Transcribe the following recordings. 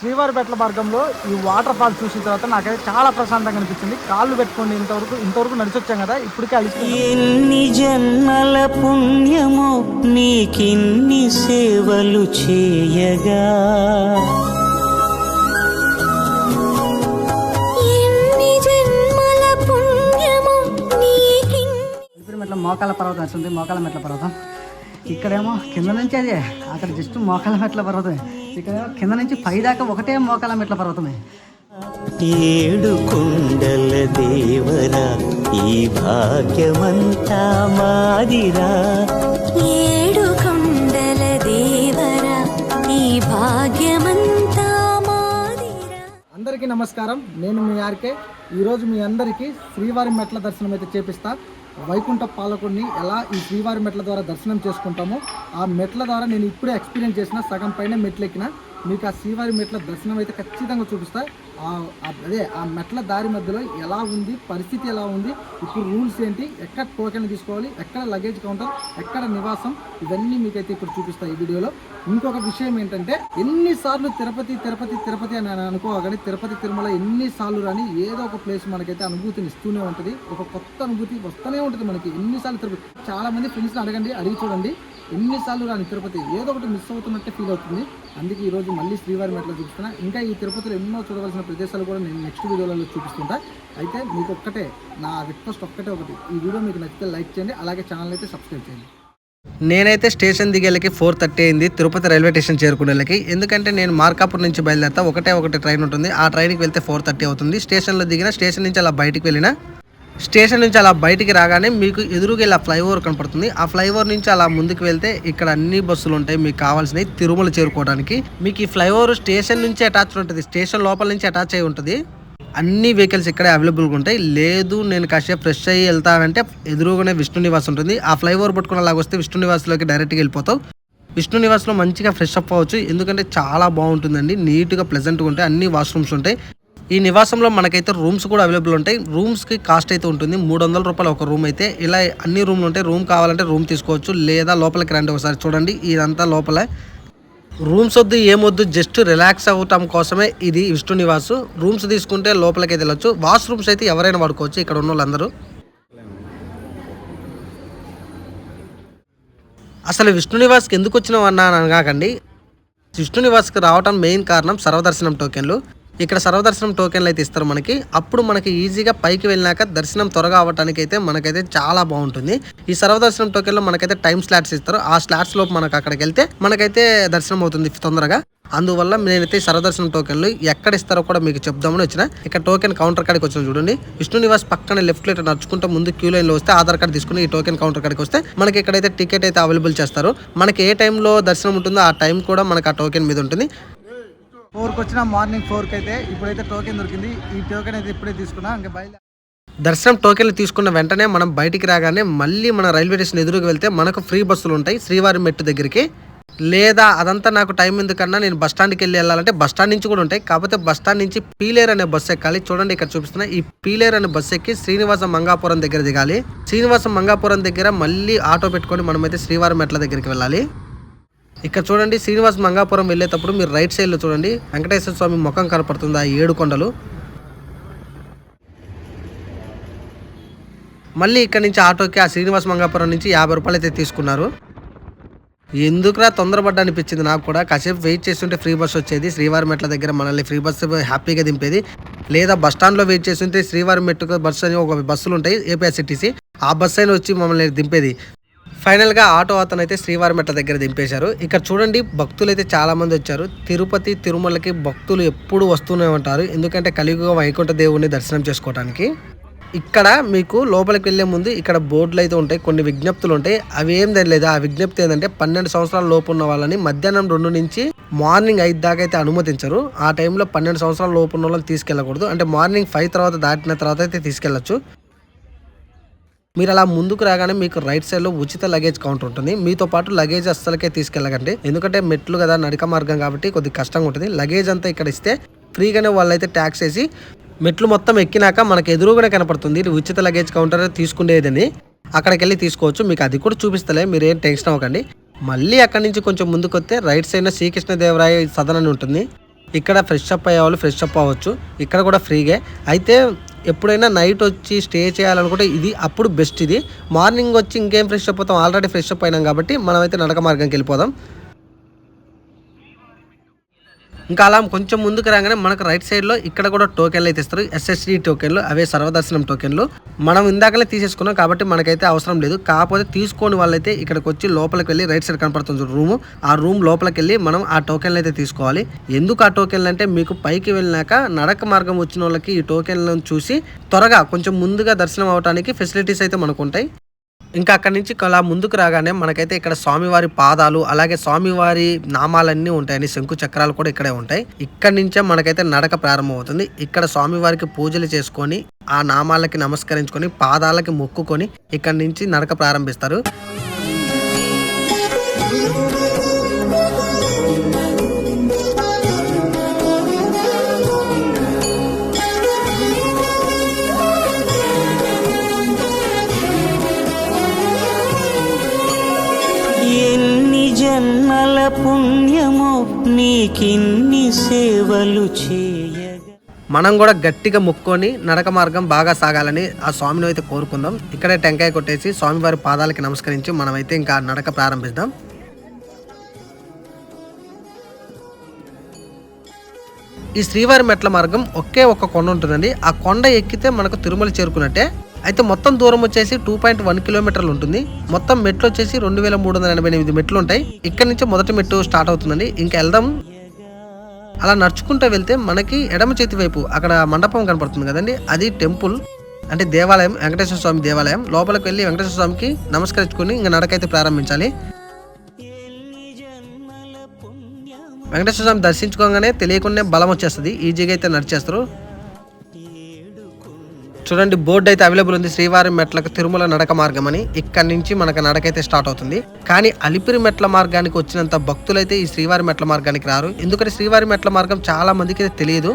శ్రీవారిపేటల మార్గంలో ఈ water fall చూసిన తర్వాత నాకైతే చాలా ప్రశాంతంగా అనిపించింది. కాళ్ళు పెట్టుకోండి ఇంతవరకు ఇంతవరకు నడిచొచ్చాం కదా ఇప్పటికే అలిసిపోయాం. ఎన్ని జన్మల పుణ్యమో నీకిన్ని సేవలు చేయగా. ఎన్ని జన్మల పుణ్యము నీకిన్ ఇప్పుడు మెట్ల మోకాల పర్వతం వస్తుంది మోకాల మెట్ల పర్వతం. ఇక్కడేమో కింద నుంచి అదే. అక్కడ జస్ట్ మోకాల మెట్ల పర్వతమే. ఇక్కడేమో కింద నుంచి పై దాకా ఒకటే మోకాల మెట్ల పర్వతమే. ఏడు కుండల దేవరా ఈ భాగ్యమంతా మాదిరా. ఏడు కొండల దేవరా ఈ భాగ్యమంతా మాదిరా. అందరికీ నమస్కారం. నేను మీ ఆర్కే. ఈరోజు మీ అందరికీ శ్రీవారి మెట్ల దర్శనం అయితే చేపిస్తా. వైకుంఠ పాలకుడిని ఎలా ఈ శ్రీవారి మెట్ల ద్వారా దర్శనం చేసుకుంటామో ఆ మెట్ల ద్వారా నేను ఇప్పుడే ఎక్స్పీరియన్స్ చేసిన సగం పైన మెట్లు ఎక్కిన మీకు ఆ శ్రీవారి మెట్ల దర్శనం అయితే ఖచ్చితంగా చూపిస్తా. అదే ఆ మెట్ల దారి మధ్యలో ఎలా ఉంది పరిస్థితి ఎలా ఉంది ఇప్పుడు రూల్స్ ఏంటి ఎక్కడ టోకెన్ తీసుకోవాలి ఎక్కడ లగేజ్ కౌంటర్ ఎక్కడ నివాసం ఇవన్నీ మీకైతే ఇప్పుడు చూపిస్తాయి ఈ వీడియోలో. ఇంకొక విషయం ఏంటంటే ఎన్నిసార్లు తిరుపతి తిరుపతి తిరుపతి అని అనుకోగానే తిరుపతి తిరుమల ఎన్నిసార్లు రాని ఏదో ఒక ప్లేస్ మనకైతే అనుభూతిని ఇస్తూనే ఉంటుంది. ఒక కొత్త అనుభూతి వస్తూనే ఉంటుంది మనకి. ఎన్నిసార్లు తిరుపతి చాలామంది ఫ్రెండ్స్ని అడగండి అడిగి చూడండి. ఎన్నిసార్లు రాని తిరుపతి ఏదో ఒకటి మిస్ అవుతున్నట్టే ఫీల్ అవుతుంది. అందుకే ఈరోజు మళ్ళీ శ్రీవారి మెట్లో చూపిస్తున్నా. ఇంకా ఈ తిరుపతిలో ఎన్నో చూడవలసిన ప్రదేశాలు కూడా నేను నెక్స్ట్ వీడియోలలో చూపిస్తుంటా. అయితే మీకు ఒక్కటే నా రిక్వెస్ట్ ఒక్కటే ఒకటి. ఈ వీడియో మీకు నచ్చితే లైక్ చేయండి అలాగే ఛానల్ అయితే సబ్స్క్రైబ్ చేయండి. నేనైతే స్టేషన్ దిగేళ్ళకి ఫోర్ థర్టీ అయింది తిరుపతి రైల్వే స్టేషన్ చేరుకునేళ్ళకి. ఎందుకంటే నేను మార్కాపూర్ నుంచి బయలుదేరుతా ఒకటే ఒకటి ట్రైన్ ఉంటుంది. ఆ ట్రైన్కి వెళ్తే ఫోర్ థర్టీ అవుతుంది. స్టేషన్లో దిగిన స్టేషన్ నుంచి అలా బయటికి వెళ్ళిన స్టేషన్ నుంచి అలా బయటికి రాగానే మీకు ఎదురుగా ఇలా ఫ్లైఓవర్ కనపడుతుంది. ఆ ఫ్లైఓవర్ నుంచి అలా ముందుకు వెళ్తే ఇక్కడ అన్ని బస్సులు ఉంటాయి. మీకు కావాల్సినవి తిరుమల చేరుకోవడానికి. మీకు ఈ ఫ్లైఓవర్ స్టేషన్ నుంచి అటాచ్ ఉంటుంది. స్టేషన్ లోపల నుంచి అటాచ్ అయి ఉంటుంది. అన్ని వెహికల్స్ ఇక్కడే అవైలబుల్గా ఉంటాయి. లేదు నేను కాసేపు ఫ్రెష్ అయ్యి వెళ్తానంటే ఎదురుగానే విష్ణు నివాస్ ఉంటుంది. ఆ ఫ్లైఓవర్ పట్టుకుని అలాగ వస్తే విష్ణు నివాస్లోకి డైరెక్ట్గా వెళ్ళిపోతావు విష్ణు నివాస్లో మంచిగా ఫ్రెష్ అప్ అవ్వచ్చు. ఎందుకంటే చాలా బాగుంటుందండి. నీట్గా ప్లెజెంట్గా ఉంటాయి. అన్ని వాష్రూమ్స్ ఉంటాయి. ఈ నివాసంలో మనకైతే రూమ్స్ కూడా అవైలబుల్ ఉంటాయి. రూమ్స్కి కాస్ట్ అయితే ఉంటుంది. మూడు వందల రూపాయలు ఒక రూమ్ అయితే. ఇలా అన్ని రూమ్లు ఉంటాయి రూమ్ కావాలంటే రూమ్ తీసుకోవచ్చు. లేదా లోపలికి రండి ఒకసారి చూడండి. ఇదంతా లోపలే. రూమ్స్ వద్దు ఏమొద్దు జస్ట్ రిలాక్స్ అవ్వటం కోసమే ఇది విష్ణు నివాస్. రూమ్స్ తీసుకుంటే లోపలికి అయితే వెళ్ళొచ్చు. వాష్రూమ్స్ అయితే ఎవరైనా వాడుకోవచ్చు. ఇక్కడ ఉన్న వాళ్ళందరూ అసలు విష్ణు నివాస్కి ఎందుకు వచ్చినావు అన్నా అనగాకండి. విష్ణు నివాస్కి రావటం మెయిన్ కారణం సర్వదర్శనం టోకెన్లు. ఇక్కడ సర్వదర్శనం టోకెన్లు అయితే ఇస్తారు మనకి. అప్పుడు మనకి ఈజీగా పైకి వెళ్ళినాక దర్శనం త్వరగా అవ్వటానికి అయితే మనకైతే చాలా బాగుంటుంది. ఈ సర్వదర్శనం టోకెన్లో మనకైతే టైం స్లాట్స్ ఇస్తారు. ఆ స్లాట్స్ లోపు మనకు అక్కడికి వెళ్తే మనకైతే దర్శనం అవుతుంది తొందరగా. అందువల్ల నేనైతే ఈ సర్వదర్శనం టోకెన్లు ఎక్కడ ఇస్తారో కూడా మీకు చెప్దామని వచ్చిన. ఇక్కడ టోకెన్ కౌంటర్ కాడికి వచ్చిన చూడండి. విష్ణు నివాస్ పక్కన లెఫ్ట్ లెట్ నడుచుకుంటూ ముందు క్యూ లైన్లో వస్తే ఆధార్ కార్డు తీసుకుని ఈ టోకెన్ కౌంటర్ కాడికి వస్తే మనకి ఇక్కడైతే టికెట్ అయితే అవైలబుల్ చేస్తారు. మనకి ఏ టైంలో దర్శనం ఉంటుందో ఆ టైం కూడా మనకు ఆ టోకెన్ మీద ఉంటుంది. ఫోర్కి వచ్చిన మార్నింగ్ ఫోర్కి అయితే ఇప్పుడైతే టోకెన్ దొరికింది. ఈ టోకెన్ అయితే ఇప్పుడే తీసుకున్నా ఇంకా బయలుదేరి దర్శనం టోకెన్లు తీసుకున్న వెంటనే మనం బయటికి రాగానే మళ్ళీ మన రైల్వే స్టేషన్ ఎదురుకు వెళ్తే మనకు ఫ్రీ బస్సులు ఉంటాయి శ్రీవారి మెట్టు దగ్గరికి. లేదా అదంతా నాకు టైం ఎందుకన్నా నేను బస్ స్టాండ్కి వెళ్ళి వెళ్ళాలంటే బస్ స్టాండ్ నుంచి కూడా ఉంటాయి. కాకపోతే బస్ స్టాండ్ నుంచి పీలేర్ అనే బస్సు ఎక్కాలి. చూడండి ఇక్కడ చూపిస్తున్న ఈ పీలేర్ అనే బస్సు ఎక్కి శ్రీనివాస మంగాపురం దగ్గర దిగాలి. శ్రీనివాస మంగాపురం దగ్గర మళ్ళీ ఆటో పెట్టుకొని మనమైతే శ్రీవారి మెట్ల దగ్గరికి వెళ్ళాలి. ఇక్కడ చూడండి శ్రీనివాస్ మంగాపురం వెళ్ళేటప్పుడు మీరు రైట్ సైడ్లో చూడండి. వెంకటేశ్వర స్వామి ముఖం కనపడుతుంది? ఆ ఏడు కొండలు. మళ్ళీ ఇక్కడ నుంచి ఆటోకి ఆ శ్రీనివాస్ మంగాపురం నుంచి యాభై రూపాయలు అయితే తీసుకున్నారు. ఎందుకురా తొందరపడ్డ అనిపించింది నాకు కూడా. కాసేపు వెయిట్ చేస్తుంటే ఫ్రీ బస్ వచ్చేది. శ్రీవారి మెట్ల దగ్గర మనల్ని ఫ్రీ బస్ హ్యాపీగా దింపేది. లేదా బస్ స్టాండ్లో వెయిట్ చేస్తుంటే శ్రీవారి మెట్టుకు బస్సు అని ఒక బస్సులు ఉంటాయి ఏపీఎస్సిటీసీ ఆ బస్సు అయినా వచ్చి మమ్మల్ని దింపేది. ఫైనల్గా ఆటో అతను అయితే శ్రీవారి మెట్ల దగ్గర దింపేశారు. ఇక్కడ చూడండి భక్తులు అయితే చాలా మంది వచ్చారు. తిరుపతి తిరుమలకి భక్తులు ఎప్పుడు వస్తూనే ఉంటారు. ఎందుకంటే కలియుగ వైకుంఠ దేవుడిని దర్శనం చేసుకోవడానికి ఇక్కడ మీకు లోపలికి వెళ్ళే ముందు ఇక్కడ బోర్డులు అయితే ఉంటాయి కొన్ని విజ్ఞప్తులు ఉంటాయి. అవి ఏం తెలియదు ఆ విజ్ఞప్తి ఏంటంటే పన్నెండు సంవత్సరాల లోపు ఉన్న వాళ్ళని మధ్యాహ్నం రెండు నుంచి మార్నింగ్ ఐదు దాకా అయితే అనుమతించరు. ఆ టైంలో పన్నెండు సంవత్సరాల లోపు ఉన్న వాళ్ళని తీసుకెళ్ళకూడదు. అంటే మార్నింగ్ ఫైవ్ తర్వాత దాటిన తర్వాత అయితే తీసుకెళ్ళచ్చు. మీరు అలా ముందుకు రాగానే మీకు రైట్ సైడ్లో ఉచిత లగేజ్ కౌంటర్ ఉంటుంది. మీతో పాటు లగేజ్ అస్సలకే తీసుకెళ్ళకండి. ఎందుకంటే మెట్లు కదా నడక మార్గం కాబట్టి కొద్దిగా కష్టంగా ఉంటుంది. లగేజ్ అంతా ఇక్కడ ఇస్తే ఫ్రీగానే వాళ్ళైతే ట్యాక్స్ వేసి మెట్లు మొత్తం ఎక్కినాక మనకు ఎదురుగానే కనపడుతుంది. ఇది ఉచిత లగేజ్ కౌంటర్ తీసుకునేదని. అక్కడికి వెళ్ళి తీసుకోవచ్చు. మీకు అది కూడా చూపిస్తలే మీరు ఏం టెన్షన్ అవ్వకండి. మళ్ళీ అక్కడి నుంచి కొంచెం ముందుకు వస్తే రైట్ సైడ్ శ్రీకృష్ణదేవరాయ సదన్ అని ఉంటుంది. ఇక్కడ ఫ్రెష్ అప్ అయ్యే వాళ్ళు ఫ్రెష్ అప్ అవ్వచ్చు. ఇక్కడ కూడా ఫ్రీగే అయితే ఎప్పుడైనా నైట్ వచ్చి స్టే చేయాలనుకుంటే ఇది అప్పుడు బెస్ట్ ఇది. మార్నింగ్ వచ్చి ఇంకేం ఫ్రెష్ అప్ అవుతాం? ఆల్రెడీ ఫ్రెష్ అప్ అయినాం కాబట్టి మనమైతే నడక మార్గంకి వెళ్ళిపోదాం. ఇంకా అలా కొంచెం ముందుకు రాగానే మనకు రైట్ సైడ్లో ఇక్కడ కూడా టోకెన్లు అయితే ఇస్తారు. ఎస్ఎస్డి టోకెన్లు అవే సర్వదర్శనం టోకెన్లు మనం ఇందాకలే తీసేసుకున్నాం కాబట్టి మనకైతే అవసరం లేదు. కాకపోతే తీసుకోని వాళ్ళైతే ఇక్కడికి వచ్చి లోపలికి వెళ్ళి రైట్ సైడ్ కనపడుతుంది రూమ్ ఆ రూమ్ లోపలికి వెళ్ళి మనం ఆ టోకెన్లు అయితే తీసుకోవాలి. ఎందుకు ఆ టోకెన్లు అంటే మీకు పైకి వెళ్ళినాక నడక మార్గం వచ్చిన వాళ్ళకి ఈ టోకెన్లను చూసి త్వరగా కొంచెం ముందుగా దర్శనం అవడానికి ఫెసిలిటీస్ అయితే మనకు ఉంటాయి. ఇంకా అక్కడి నుంచి అలా ముందుకు రాగానే మనకైతే ఇక్కడ స్వామివారి పాదాలు అలాగే స్వామివారి నామాలన్నీ ఉంటాయని శంకు చక్రాలు కూడా ఇక్కడే ఉంటాయి. ఇక్కడ నుంచే మనకైతే నడక ప్రారంభమవుతుంది. ఇక్కడ స్వామివారికి పూజలు చేసుకొని ఆ నామాలకి నమస్కరించుకొని పాదాలకి మొక్కుకొని ఇక్కడ నుంచి నడక ప్రారంభిస్తారు. పుణ్యము నీకిన్ని సేవలు చేయగా. మనం కూడా గట్టిగా ముక్కొని నడక మార్గం బాగా సాగాలని ఆ స్వామిని అయితే కోరుకుందాం. ఇక్కడే టెంకాయ కొట్టేసి స్వామివారి పాదాలకి నమస్కరించి మనమైతే ఇంకా నడక ప్రారంభిద్దాం. ఈ శ్రీవారి మెట్ల మార్గం ఒకే ఒక కొండ ఉంటుందండి. ఆ కొండ ఎక్కితే మనకు తిరుమల చేరుకున్నట్టే అయితే మొత్తం దూరం వచ్చేసి టూ పాయింట్ వన్ కిలోమీటర్లు ఉంటుంది. మొత్తం మెట్లు వచ్చేసి రెండు వేల మూడు వందల ఎనభై ఎనిమిది మెట్లు ఉంటాయి. ఇక్కడ నుంచి మొదటి మెట్టు స్టార్ట్ అవుతుందండి. ఇంకా వెళ్దాం. అలా నడుచుకుంటూ వెళ్తే మనకి ఎడమ చేతి వైపు అక్కడ మండపం కనపడుతుంది కదండి. అది టెంపుల్. అంటే దేవాలయం వెంకటేశ్వర స్వామి దేవాలయం. లోపలికి వెళ్ళి వెంకటేశ్వర స్వామికి నమస్కరించుకొని ఇంకా నడకైతే ప్రారంభించాలి. వెంకటేశ్వర స్వామి దర్శించుకోగానే తెలియకుండా బలం వచ్చేస్తుంది. ఈజీగా అయితే నడిచేస్తారు. చూడండి బోర్డు అయితే అవైలబుల్ ఉంది. శ్రీవారి మెట్లకు తిరుమల నడక మార్గం అని. ఇక్కడ నుంచి మనకు నడకైతే స్టార్ట్ అవుతుంది. కానీ అలిపిరి మెట్ల మార్గానికి వచ్చినంత భక్తులైతే ఈ శ్రీవారి మెట్ల మార్గానికి రారు. ఎందుకంటే శ్రీవారి మెట్ల మార్గం చాలా మందికి అయితే తెలియదు.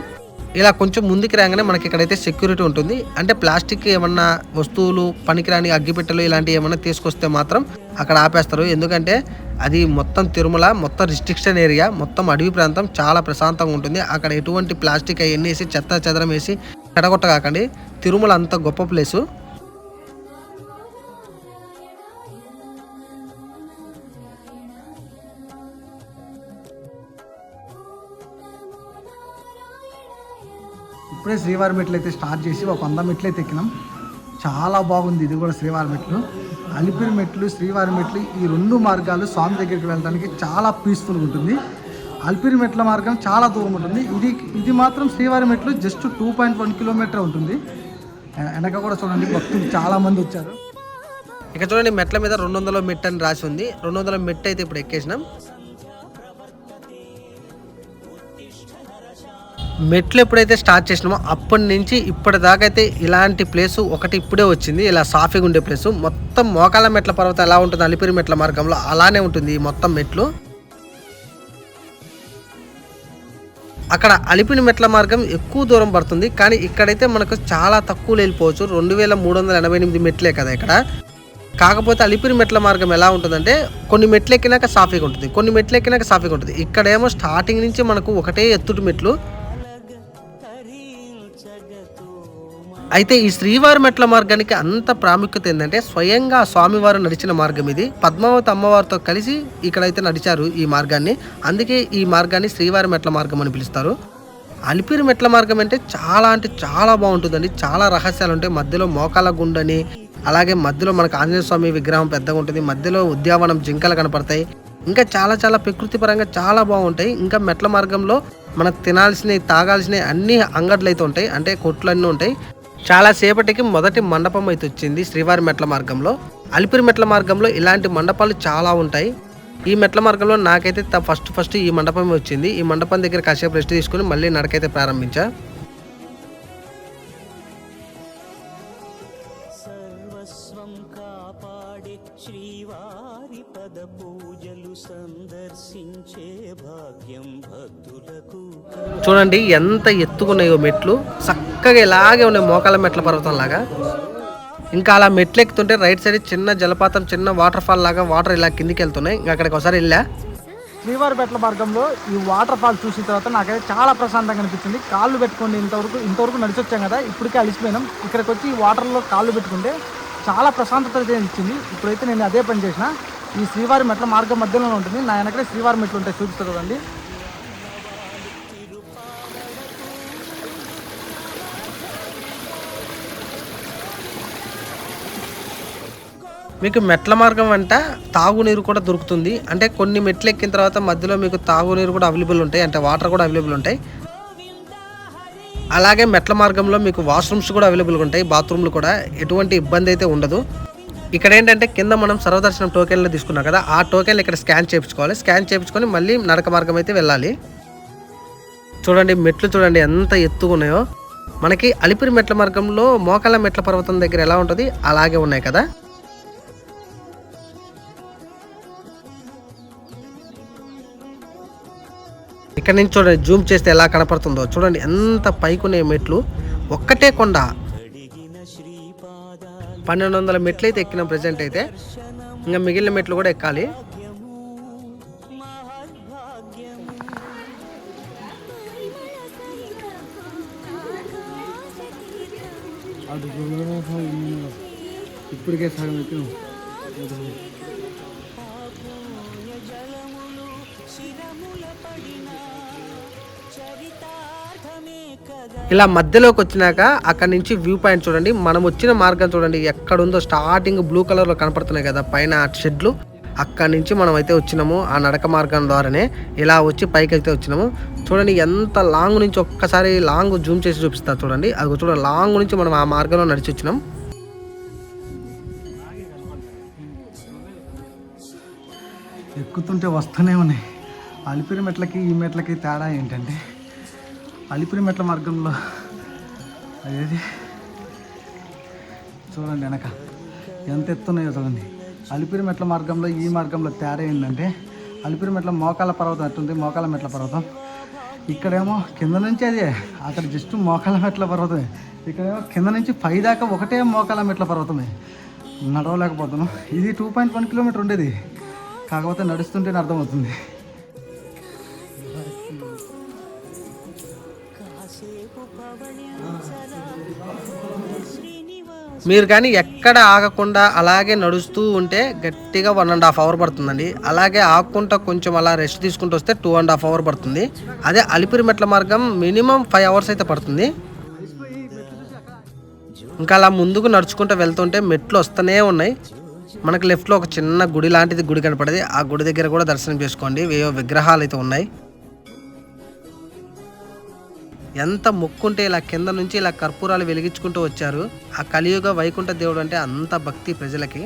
ఇలా కొంచెం ముందుకు రాగానే మనకి ఇక్కడైతే సెక్యూరిటీ ఉంటుంది. అంటే ప్లాస్టిక్ ఏమన్నా వస్తువులు పనికిరాని అగ్గిపెట్టెలు ఇలాంటివి ఏమన్నా తీసుకొస్తే మాత్రం అక్కడ ఆపేస్తారు. ఎందుకంటే అది మొత్తం తిరుమల మొత్తం రిస్ట్రిక్షన్ ఏరియా మొత్తం అడవి ప్రాంతం చాలా ప్రశాంతంగా ఉంటుంది. అక్కడ ఎటువంటి ప్లాస్టిక్ అవన్నీ వేసి చెత్త చెదరం వేసి ఎడగొట్ట కాకండి తిరుమల అంత గొప్ప ప్లేసు. ఇప్పుడే శ్రీవారి మెట్లు అయితే స్టార్ట్ చేసి ఒక వంద మెట్లు అయితే ఎక్కినాం. చాలా బాగుంది ఇది కూడా శ్రీవారి మెట్లు. అలిపిరి మెట్లు శ్రీవారి మెట్లు ఈ రెండు మార్గాలు స్వామి దగ్గరికి వెళ్ళడానికి చాలా పీస్ఫుల్గా ఉంటుంది. అల్పిరి మెట్ల మార్గం చాలా దూరం ఉంటుంది. ఇది ఇది మాత్రం శ్రీవారి మెట్లు just two point one kilometre ఉంటుంది. వెనక కూడా చూడండి భక్తులు చాలామంది వచ్చారు. ఇక చూడండి మెట్ల మీద రెండు వందల మెట్ అని రాసి ఉంది. రెండు వందల మెట్ అయితే ఇప్పుడు ఎక్కేసినాం. మెట్లు ఎప్పుడైతే స్టార్ట్ చేసినామో అప్పటి నుంచి ఇప్పటిదాకా అయితే ఇలాంటి ప్లేసు ఒకటి ఇప్పుడే వచ్చింది. ఇలా సాఫీగా ఉండే ప్లేసు మొత్తం మోకాల మెట్ల పర్వతం ఎలా ఉంటుంది అలిపిరి మెట్ల మార్గంలో అలానే ఉంటుంది మొత్తం మెట్లు. అక్కడ అలిపిన మెట్ల మార్గం ఎక్కువ దూరం పడుతుంది. కానీ ఇక్కడైతే మనకు చాలా తక్కువ వెళ్ళిపోవచ్చు రెండు వేల మూడు వందల ఎనభై ఎనిమిది మెట్లే కదా ఇక్కడ. కాకపోతే అలిపిరి మెట్ల మార్గం ఎలా ఉంటుందంటే కొన్ని మెట్లు ఎక్కినాక సాఫీగా ఉంటుంది. కొన్ని మెట్లు ఎక్కినాక సాఫీగా ఉంటుంది. ఇక్కడేమో స్టార్టింగ్ నుంచి మనకు ఒకటే ఎత్తుటి మెట్లు. అయితే ఈ శ్రీవారి మెట్ల మార్గానికి అంత ప్రాముఖ్యత ఏంటంటే స్వయంగా స్వామివారు నడిచిన మార్గం ఇది. పద్మావతి అమ్మవారితో కలిసి ఇక్కడైతే నడిచారు ఈ మార్గాన్ని. అందుకే ఈ మార్గాన్ని శ్రీవారి మెట్ల మార్గం అని పిలుస్తారు. అలిపిరి మెట్ల మార్గం అంటే చాలా అంటే చాలా బాగుంటుందండి. చాలా రహస్యాలు ఉంటాయి మధ్యలో మోకాల గుండని అలాగే మధ్యలో మనకు ఆంజనేయ స్వామి విగ్రహం పెద్దగా ఉంటుంది. మధ్యలో ఉద్యావనం జింకలు కనపడతాయి. ఇంకా చాలా చాలా ప్రకృతి పరంగా చాలా బాగుంటాయి. ఇంకా మెట్ల మార్గంలో మనకు తినాల్సినవి తాగాల్సినవి అన్ని అంగడ్లు అయితే ఉంటాయి. అంటే కొట్లు అన్నీ ఉంటాయి. చాలా సేపటికి మొదటి మండపం అయితే వచ్చింది శ్రీవారి మెట్ల మార్గంలో. అలిపిరి మెట్ల మార్గంలో ఇలాంటి మండపాలు చాలా ఉంటాయి. ఈ మెట్ల మార్గంలో నాకైతే త- ఫస్ట్ ఫస్ట్ ఈ మండపం వచ్చింది. ఈ మండపం దగ్గర కాసేపు రెస్ట్ తీసుకుని మళ్ళీ నడకైతే ప్రారంభించా. శ్రీవారి పద పూజలు సందర్శించే భాగ్యం భక్తులకు. చూడండి ఎంత ఎత్తుకున్నాయో మెట్లు. చక్కగా ఇలాగే ఉన్నాయి మోకాల మెట్ల పర్వతం లాగా. ఇంకా అలా మెట్లు ఎక్కుతుంటే రైట్ సైడ్ చిన్న జలపాతం చిన్న వాటర్ ఫాల్ లాగా వాటర్ ఇలా కిందికి వెళ్తున్నాయి. ఇంకా అక్కడికి ఒకసారి వెళ్ళా. శ్రీవారి మెట్ల మార్గంలో ఈ వాటర్ ఫాల్ చూసిన తర్వాత నాకైతే చాలా ప్రశాంతంగా అనిపించింది. కాళ్ళు పెట్టుకోండి ఇంతవరకు ఇంతవరకు నడిచి వచ్చాం కదా ఇప్పటికే అలిసిపోయినాం. ఇక్కడికి వచ్చి ఈ వాటర్లో కాళ్ళు పెట్టుకుంటే చాలా ప్రశాంతత ఇచ్చింది. ఇప్పుడైతే నేను అదే పని చేసిన. ఈ శ్రీవారి మెట్ల మార్గం మధ్యలో ఉంటుంది. నా వెనకనే శ్రీవారి మెట్లు ఉంటాయి. చూపిస్తారు కదండి మీకు మెట్ల మార్గం వెంట తాగునీరు కూడా దొరుకుతుంది. అంటే కొన్ని మెట్లు ఎక్కిన తర్వాత మధ్యలో మీకు తాగునీరు కూడా అవైలబుల్ ఉంటాయి. అంటే వాటర్ కూడా అవైలబుల్ ఉంటాయి. అలాగే మెట్ల మార్గంలో మీకు వాష్రూమ్స్ కూడా అవైలబుల్గా ఉంటాయి బాత్రూమ్లు కూడా. ఎటువంటి ఇబ్బంది అయితే ఉండదు. ఇక్కడ ఏంటంటే కింద మనం సర్వదర్శనం టోకెన్లు తీసుకున్నాం కదా ఆ టోకెన్లు ఇక్కడ స్కాన్ చేయించుకోవాలి. స్కాన్ చేయించుకొని మళ్ళీ నడక మార్గం అయితే వెళ్ళాలి. చూడండి మెట్లు చూడండి ఎంత ఎత్తుగా ఉన్నాయో. మనకి అలిపిరి మెట్ల మార్గంలో మోకాళ్ళ మెట్ల పర్వతం దగ్గర ఎలా ఉంటుంది? అలాగే ఉన్నాయి కదా. ఇక్కడ నుంచి చూడండి జూమ్ చేస్తే ఎలా కనపడుతుందో. చూడండి ఎంత పైకునే మెట్లు. ఒక్కటే కొండ. పన్నెండు వందల మెట్లు అయితే ఎక్కిన ప్రజెంట్ అయితే. ఇంకా మిగిలిన మెట్లు కూడా ఎక్కాలి. ఇప్పటికే సగం ఎక్కినాం. ఇలా మధ్యలోకి వచ్చినాక అక్కడ నుంచి వ్యూ పాయింట్ చూడండి. మనం వచ్చిన మార్గం చూడండి. ఎక్కడ ఉందో స్టార్టింగ్ బ్లూ కలర్లో కనపడుతున్నాయి కదా పైన షెడ్లు. అక్కడ నుంచి మనం అయితే వచ్చినాము ఆ నడక మార్గం ద్వారానే. ఇలా వచ్చి పైకి అయితే వచ్చినాము. చూడండి ఎంత లాంగ్ నుంచి ఒక్కసారి లాంగ్ జూమ్ చేసి చూపిస్తా చూడండి. అది చూడండి లాంగ్ నుంచి మనం ఆ మార్గంలో నడిచి వచ్చినాం. ఎక్కుతుంటే వస్తూనే ఉన్నాయి. అలిపిరి మెట్లకి ఈ మెట్లకి తేడా ఏంటంటే అలిపిరి మెట్ల మార్గంలో అదేది చూడండి వెనక. ఎంత ఎత్తున్నాయో చూడండి. అలిపిరి మెట్ల మార్గంలో ఈ మార్గంలో తేడా ఏంటంటే అలిపిరి మెట్ల మోకాల పర్వతం ఎట్టుంది మోకాల మెట్ల పర్వతం. ఇక్కడేమో కింద నుంచి అదే అక్కడ జస్ట్ మోకాల మెట్ల పర్వతమే. ఇక్కడేమో కింద నుంచి పై దాకా ఒకటే మోకాల మెట్ల పర్వతమే. నడవలేకపోతున్నాం. ఇది టూ పాయింట్ వన్ కిలోమీటర్ ఉండేది. కాకపోతే నడుస్తుంటేనే అర్థమవుతుంది. మీరు కానీ ఎక్కడ ఆగకుండా అలాగే నడుస్తూ ఉంటే గట్టిగా వన్ అండ్ హాఫ్ అవర్ పడుతుందండి. అలాగే ఆగకుండా కొంచెం అలా రెస్ట్ తీసుకుంటూ వస్తే టూ అండ్ హాఫ్ అవర్ పడుతుంది. అదే అలిపిరి మెట్ల మార్గం మినిమం ఫైవ్ అవర్స్ అయితే పడుతుంది. ఇంకా అలా ముందుకు నడుచుకుంటూ వెళ్తుంటే మెట్లు వస్తూనే ఉన్నాయి. మనకు లెఫ్ట్లో ఒక చిన్న గుడి లాంటిది గుడి కనపడేది. ఆ గుడి దగ్గర కూడా దర్శనం చేసుకోండి. ఏవో విగ్రహాలు అయితే ఉన్నాయి. ఎంత మొక్కుంటే ఇలా కింద నుంచి ఇలా కర్పూరాలు వెలిగించుకుంటూ వచ్చారు. ఆ కలియుగ వైకుంఠ దేవుడు అంటే అంత భక్తి ప్రజలకి.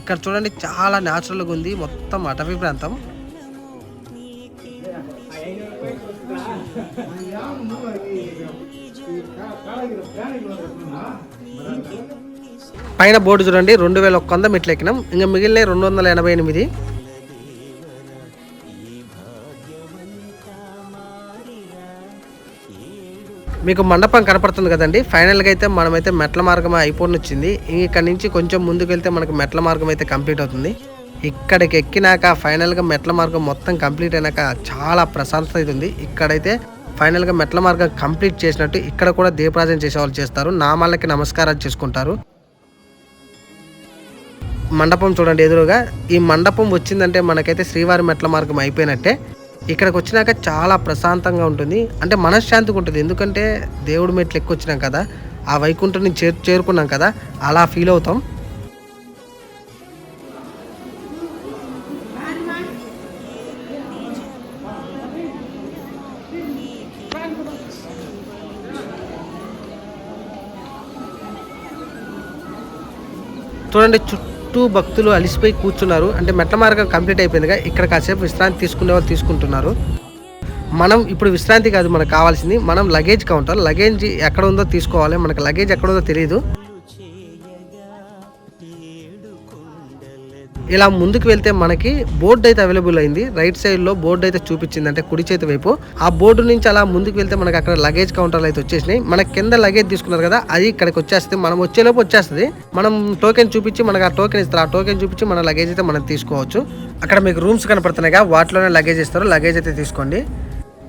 ఇక్కడ చూడండి చాలా న్యాచురల్గా ఉంది మొత్తం అటవీ ప్రాంతం. పైన బోర్డు చూడండి రెండు వేల ఒక్క వంద మెట్లు ఎక్కినాం. ఇంకా మిగిలిన రెండు వందల ఎనభై ఎనిమిది. మీకు మండపం కనపడుతుంది కదండి. ఫైనల్గా అయితే మనమైతే మెట్ల మార్గం అయిపోయి వచ్చింది ఇక్కడ నుంచి కొంచెం ముందుకు వెళ్తే మనకు మెట్ల మార్గం అయితే కంప్లీట్ అవుతుంది. ఇక్కడికి ఎక్కినాక ఫైనల్గా మెట్ల మార్గం మొత్తం కంప్లీట్ అయినాక చాలా ప్రశాంతత అవుతుంది ఇక్కడైతే ఫైనల్గా మెట్ల మార్గం కంప్లీట్ చేసినట్టు ఇక్కడ కూడా దీపరాజన చేసే వాళ్ళు చేస్తారు. నామాలకి నమస్కారాలు చేసుకుంటారు. మండపం చూడండి ఎదురుగా. ఈ మండపం వచ్చిందంటే మనకైతే శ్రీవారి మెట్ల మార్గం అయిపోయినట్టే. ఇక్కడికి వచ్చినాక చాలా ప్రశాంతంగా ఉంటుంది. అంటే మనశ్శాంతిగా ఉంటుంది. ఎందుకంటే దేవుడి మెట్లు ఎక్కువ వచ్చినాం కదా ఆ వైకుంఠాన్ని చేరు చేరుకున్నాం కదా అలా ఫీల్ అవుతాం. చూడండి చుట్టూ చుట్టూ భక్తులు అలిసిపోయి కూర్చున్నారు. అంటే మెట్ల మార్గం కంప్లీట్ అయిపోయిందిగా. ఇక్కడ కాసేపు విశ్రాంతి తీసుకునే వాళ్ళు తీసుకుంటున్నారు. మనం ఇప్పుడు విశ్రాంతి కాదు మనకు కావాల్సింది. మనం లగేజ్ కౌంటర్ లగేజ్ ఎక్కడ ఉందో తీసుకోవాలి. మనకు లగేజ్ ఎక్కడ ఉందో తెలియదు ఇలా ముందుకు వెళ్తే మనకి బోర్డు అయితే అవైలబుల్ అయింది. రైట్ సైడ్లో బోర్డు అయితే చూపించింది. అంటే కుడి చేతి వైపు. ఆ బోర్డు నుంచి అలా ముందుకు వెళ్తే మనకి అక్కడ లగేజ్ కౌంటర్లు అయితే వచ్చేసినాయి. మన కింద లగేజ్ తీసుకున్నారు కదా అది ఇక్కడికి వచ్చేస్తుంది. మనం వచ్చేలోపు వచ్చేస్తుంది. మనం టోకెన్ చూపించి మనకు ఆ టోకెన్ ఇస్తారు. ఆ టోకెన్ చూపించి మన లగేజ్ అయితే మనం తీసుకోవచ్చు. అక్కడ మీకు రూమ్స్ కనపడుతున్నాయిగా. వాటిలోనే లగేజ్ ఇస్తారు. లగేజ్ అయితే తీసుకోండి.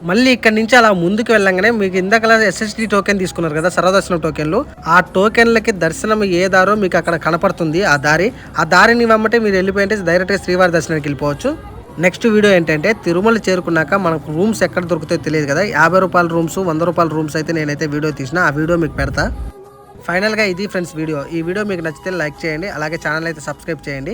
మళ్ళీ ఇక్కడ నుంచి అలా ముందుకు వెళ్ళంగానే మీకు ఇందాక ఎస్ఎస్డి టోకెన్ తీసుకున్నారు కదా సర్వదర్శనం టోకెన్లు ఆ టోకెన్లకి దర్శనం ఏ దారో మీకు అక్కడ కనపడుతుంది ఆ దారి. ఆ దారిని వెంబటే మీరు వెళ్ళిపోయింటే డైరెక్ట్గా శ్రీవారి దర్శనానికి వెళ్ళిపోవచ్చు. నెక్స్ట్ వీడియో ఏంటంటే తిరుమల చేరుకున్నాక మనకు రూమ్స్ ఎక్కడ దొరుకుతాయో తెలియదు కదా. యాభై రూపాయల రూమ్స్ వంద రూపాయల రూమ్స్ అయితే నేనైతే వీడియో తీసిన ఆ వీడియో మీకు పెడతా. ఫైనల్గా ఇది ఫ్రెండ్స్ వీడియో ఈ వీడియో మీకు నచ్చితే లైక్ చేయండి అలాగే ఛానల్ అయితే సబ్స్క్రైబ్ చేయండి.